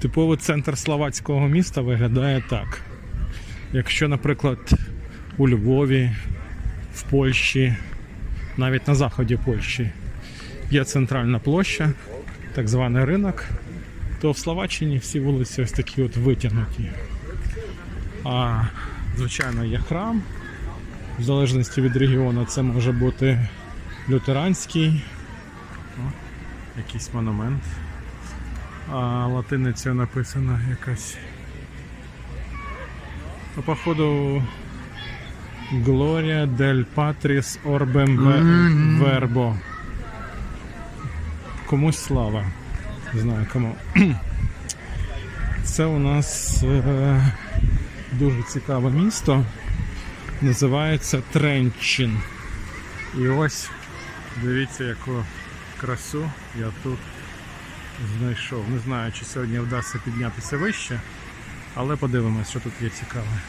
Типовий центр словацького міста виглядає так. Якщо, наприклад, у Львові, в Польщі, навіть на заході Польщі є центральна площа, так званий ринок, то в Словаччині всі вулиці ось такі от витягнуті. А, звичайно, є храм. В залежності від регіону це може бути лютеранський, о, якийсь монумент. А латиницею написана якась. Ну, походу, Gloria del Patris Orbem Ve- Verbo. Комусь слава. Не знаю кому. Це у нас е, дуже цікаве місто. Називається Тренчин. І ось дивіться, яку красу я тут знайшов. Не знаю, чи сьогодні вдасться піднятися вище, але подивимось, що тут є цікаве.